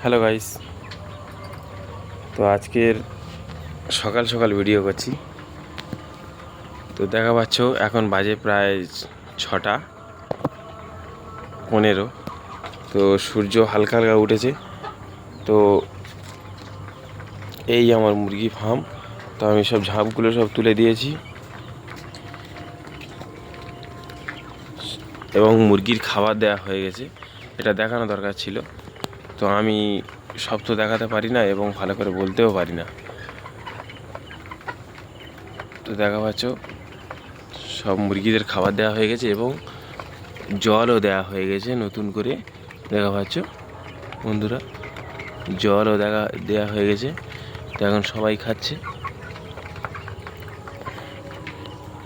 Hello guys তো আজকের সকাল সকাল ভিডিও করছি। তো দেখা পাচ্ছ, এখন বাজে প্রায় ছটা, পনেরো। তো সূর্য হালকা হালকা উঠেছে। তো এই আমার মুরগি ফার্ম তো আমি সব ঝাঁপগুলো সব তুলে দিয়েছি। এবং মুরগির খাবার দেওয়া হয়ে গেছে। এটা দেখানো দরকার ছিল। তো আমি সব তো দেখাতে পারি না এবং ভালো করে বলতেও পারি না। তো দেখা পাচ্ছ, সব মুরগিদের খাবার দেওয়া হয়ে গেছে এবং জলও দেওয়া হয়ে গেছে নতুন করে। দেখা পাচ্ছ, বন্ধুরা, জলও দেখা দেওয়া হয়ে গেছে। তো এখন সবাই খাচ্ছে।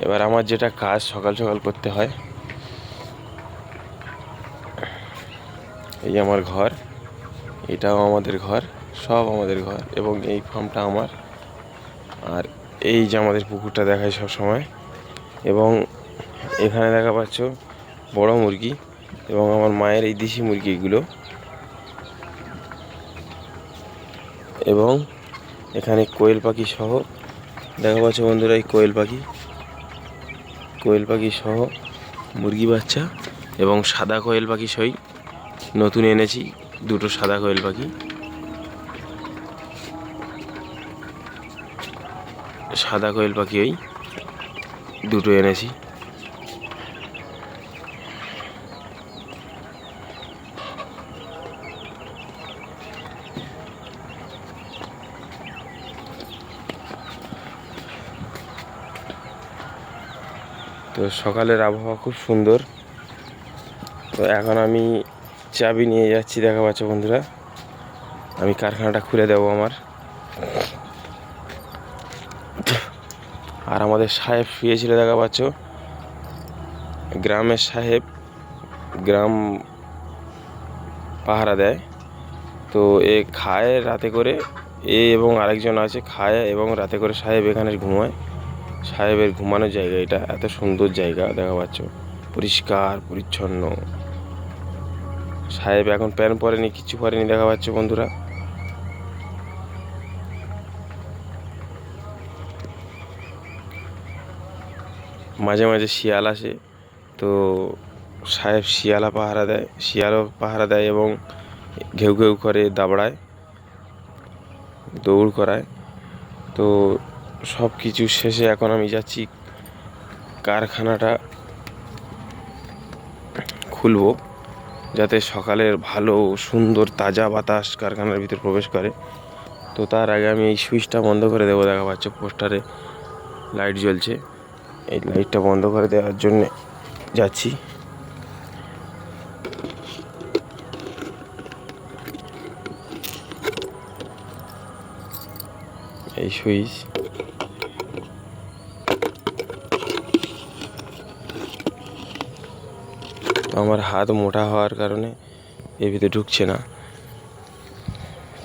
এবার আমার যেটা কাজ সকাল সকাল করতে হয়, এই আমার ঘর। এটাও আমাদের ঘর, সব আমাদের ঘর এবং এই ফার্মটা আমার। আর এই যে আমাদের পুকুরটা দেখায় সব সময়। এবং এখানে দেখা পাচ্ছ বড় মুরগি এবং আমার মায়ের এই দেশি মুরগিগুলো এবং এখানে কোয়েল পাখি সহ, দেখা পাচ্ছ বন্ধুরা এই কোয়েল পাখি। কোয়েল পাখি সহ মুরগি বাচ্চা এবং সাদা কোয়েল পাখি সই নতুন এনেছি। দুটো সাদা কোয়েল পাখি। সাদা কোয়েল পাখি ওই দুটো এনেছি। তো সকালের আবহাওয়া খুব সুন্দর। তো এখন আমি চাবি নিয়ে যাচ্ছি দেখা পাচ্ছ বন্ধুরা। আমি কারখানাটা খুলে দেবো আমার। আর আমাদের সাহেব শুয়েছিল দেখা পাচ্ছ গ্রামের সাহেব গ্রাম পাহারা দেয়। তো এ খায় রাতে করে, এ এবং আরেকজন আছে, খায় এবং রাতে করে সাহেব এখানে ঘুমায়। সাহেবের ঘুমানোর জায়গা এটা, এত সুন্দর জায়গা দেখা পাচ্ছ পরিষ্কার, পরিচ্ছন্ন। সাহেব এখন প্যান পরেনি, কিছু পরেনি দেখা পাচ্ছে বন্ধুরা। মাঝে মাঝে শিয়াল আসে, তো সাহেব শিয়ালা পাহারা দেয়, শিয়ালও পাহারা দেয় এবং ঘেউ ঘেউ করে দাবড়ায়, দৌড় করায়। তো সব কিছু শেষে এখন আমি যাচ্ছি কারখানাটা খুলবো। যাতে সকালের ভালো, সুন্দর, তাজা বাতাস কারখানার ভিতর প্রবেশ করে। তো তার আগে আমি এই সুইচটা বন্ধ করে দেবো, দেখা পাচ্ছে পোস্টারে লাইট জ্বলছে। এই লাইটটা বন্ধ করে দেওয়ার জন্য যাচ্ছি। এই সুইচ তো আমার হাত মোটা হওয়ার কারণে এর ভিতরে ঢুকছে না।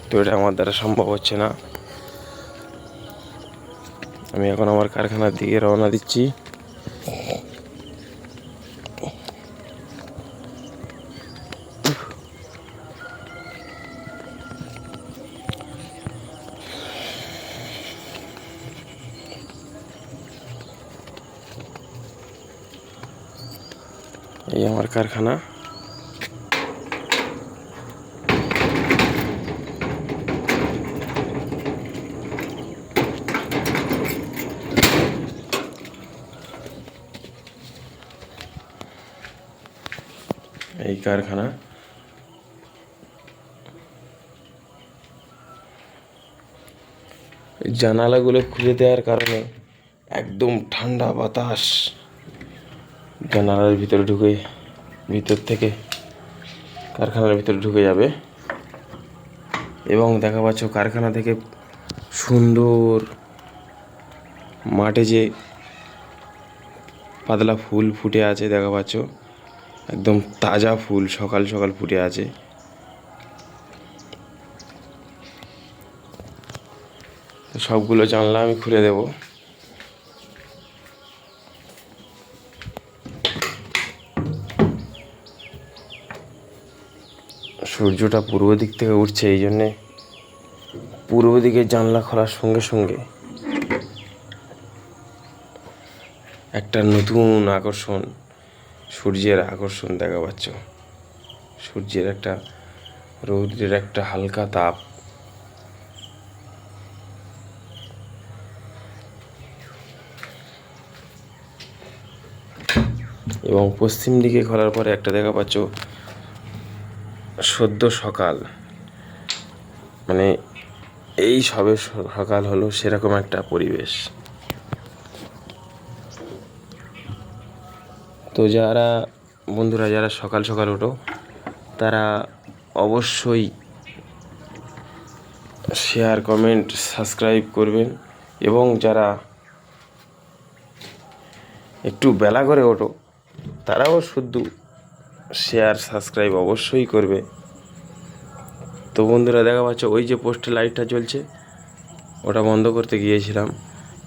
তো এটা আমার দ্বারা সম্ভব হচ্ছে না। আমি এখন আমার কারখানার দিকে রওনা দিচ্ছি। এই আমার কারখানা। এই কারখানা। জানালাগুলো খুলে দেওয়ার কারণে একদম ঠান্ডা বাতাস। জানালার ভিতরে ঢুকে ভিতর থেকে কারখানার ভিতরে ঢুকে যাবে। এবং দেখা পাচ্ছ কারখানা থেকে সুন্দর মাঠে যে পাতলা ফুল ফুটে আছে দেখা পাচ্ছ, একদম তাজা ফুল সকাল সকাল ফুটে আছে। সবগুলো জানলা আমি খুলে দেবো। সূর্যটা পূর্ব দিক থেকে উঠছে, এই জন্যে পূর্ব দিকে জানলা খোলার সঙ্গে সঙ্গে একটা নতুন আকর্ষণ, সূর্যের আকর্ষণ দেখা পাচ্ছ। সূর্যের একটা, রৌদ্রের একটা হালকা তাপ। এবং পশ্চিম দিকে খোলার পরে একটা দেখা পাচ্ছ সদ্য সকাল। মানে এই সবে সকাল হলো সেরকম একটা পরিবেশ। তো যারা, বন্ধুরা যারা সকাল সকাল ওঠো, তারা অবশ্যই শেয়ার কমেন্ট সাবস্ক্রাইব করবেন এবং যারা একটু বেলা করে ওঠো, তারাও শুধু শেয়ার সাবস্ক্রাইব অবশ্যই করবে। তো বন্ধুরা দেখা পাচ্ছ, ওই যে পোস্টে লাইটটা জ্বলছে, ওটা বন্ধ করতে গিয়েছিলাম,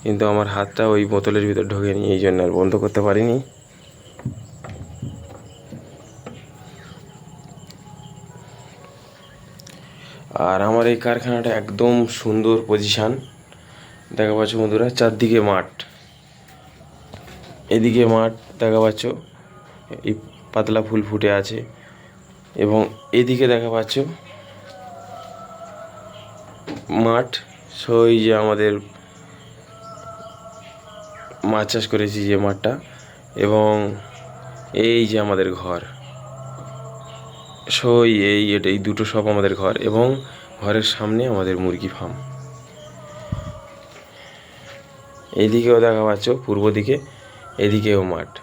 কিন্তু আমার হাতটা ওই বোতলের ভিতর ঢোকেনি এই জন্য আর বন্ধ করতে পারিনি। আর আমার এই কারখানাটা একদম সুন্দর পজিশান দেখা পাচ্ছ বন্ধুরা, চারদিকে মাঠ। এদিকে মাঠ, দেখা পাচ্ছ, এই পাতলা ফুল ফুটে আছে। এবং এদিকে দেখা পাচ্ছ মাঠ। সই যে আমাদের মাছ চাষ করেছি যে মাঠটা এবং এই যে আমাদের ঘর। সই এই এটা, এই দুটো সব আমাদের ঘর এবং ঘরের সামনে আমাদের মুরগি ফার্ম এইদিকেও দেখা পাচ্ছ, পূর্ব দিকে, এদিকেও মাঠ।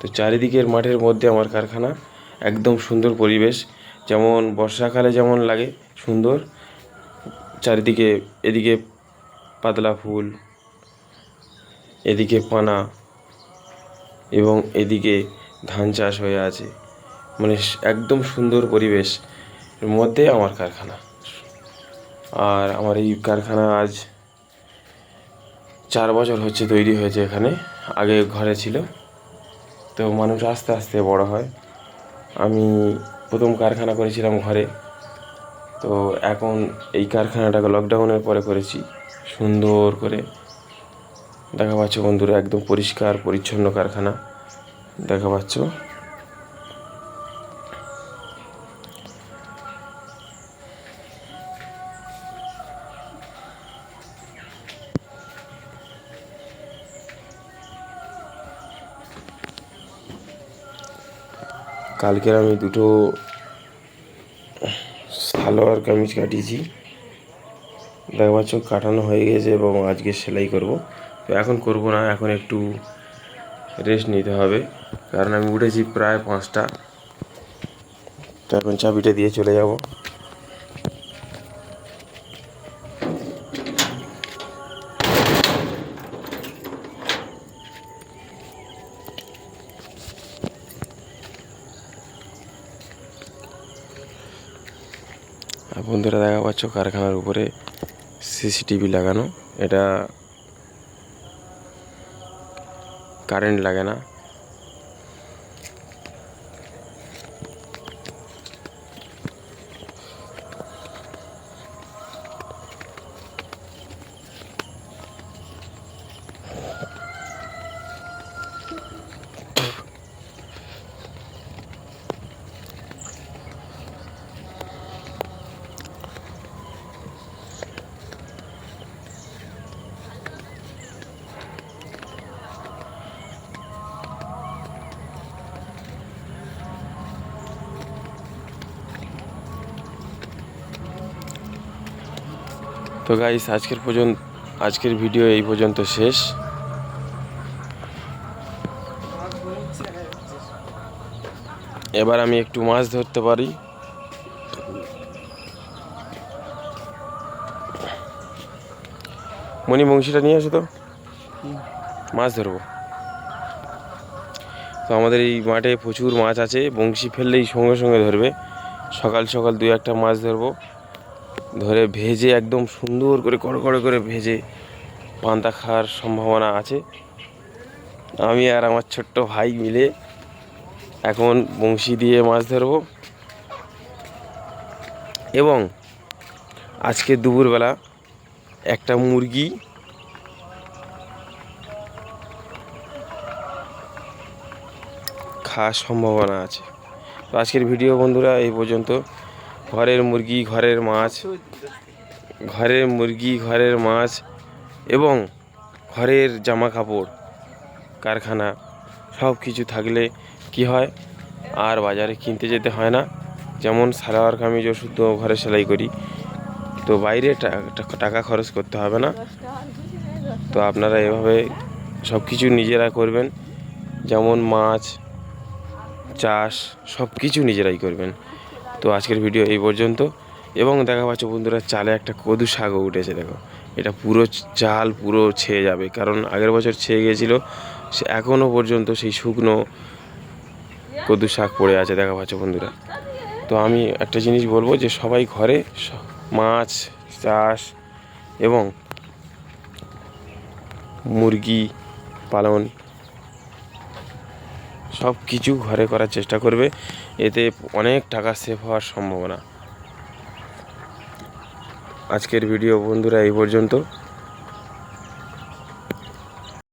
তো চারিদিকের মাঠের মধ্যে আমার কারখানা একদম সুন্দর পরিবেশ, যেমন বর্ষাকালে যেমন লাগে, সুন্দর। চারিদিকে, এদিকে পাতলা ফুল, এদিকে পানা এবং এদিকে ধান চাষ হয়ে আছে। মানে একদম সুন্দর পরিবেশ মধ্যে আমার কারখানা। আর আমার এই কারখানা আজ চার বছর হচ্ছে তৈরি হয়েছে এখানে, আগে ঘরে ছিল। তো মানুষ আস্তে আস্তে বড় হয়। আমি প্রথম কারখানা করেছিলাম ঘরে। তো এখন এই কারখানাটাকে লকডাউনের পরে করেছি। সুন্দর করে। দেখা পাচ্ছ বন্ধুরা, একদম পরিষ্কার, পরিচ্ছন্ন কারখানা। দেখা পাচ্ছ? কালকের আমি দুটো সালোয়ার কামিজ কাটিয়েছি। দেখবার চোখ কাটানো হয়ে গেছে এবং আজকে সেলাই করব। তো এখন করব না, এখন একটু রেস্ট নিতে হবে। কারণ আমি উঠেছি প্রায় পাঁচটা। তো এখন চাবিটা দিয়ে চলে যাব। পাচ্ছ কারখানার উপরে সিসিটিভি লাগানো। এটা কারেন্ট লাগে না। তো গাইস আজকের পর্যন্ত, আজকের ভিডিও এই পর্যন্ত শেষ। এবার আমি একটু মাছ ধরতে পারি। মণি বংশীটা নিয়ে আসো তো। মাছ ধরবো। তো আমাদের এই মাঠে প্রচুর মাছ আছে, বংশী ফেললেই সঙ্গে সঙ্গে ধরবে। সকাল সকাল দুই একটা মাছ ধরবো। ধরে ভেজে একদম সুন্দর করে কড়কড়ে করে ভেজে পান্তা খাওয়ার সম্ভাবনা আছে। আমি আর আমার ছোট্ট ভাই মিলে এখন বংশী দিয়ে মাছ ধরবো। এবং আজকে দুপুরবেলা একটা মুরগি খাওয়ার সম্ভাবনা আছে। তো আজকের ভিডিও বন্ধুরা এই পর্যন্ত। ঘরের মুরগি, ঘরের মাছ, ঘরের মুরগি, ঘরের মাছ এবং ঘরের জামা কাপড় কারখানা সব কিছু থাকলে কি হয়? আর বাজারে কিনতে যেতে হয় না। যেমন সালোয়ার কামিজ, ওষুধ ঘরে সেলাই করি। তো বাইরে টাকা খরচ করতে হবে না। তো আপনারা এভাবে সব কিছু নিজেরা করবেন। যেমন মাছ, চাষ সব কিছু নিজেরাই করবেন। তো আজকের ভিডিও এই পর্যন্ত। এবং দেখা পাচ্ছ বন্ধুরা, চালে একটা কদু শাকও উঠেছে, দেখো। এটা পুরো চাল পুরো ছেয়ে যাবে, কারণ আগের বছর ছেয়ে গিয়েছিল, সে এখনও পর্যন্ত সেই শুকনো কদু শাক পড়ে আছে, দেখা পাচ্ছ বন্ধুরা। তো আমি একটা জিনিস বলব যে, সবাই ঘরে মাছ, চাষ এবং মুরগি পালন সব কিছু ঘরে করার চেষ্টা করবে। এতে অনেক টাকা সেভ হওয়ার সম্ভাবনা। আজকের ভিডিও বন্ধুরা এই পর্যন্ত।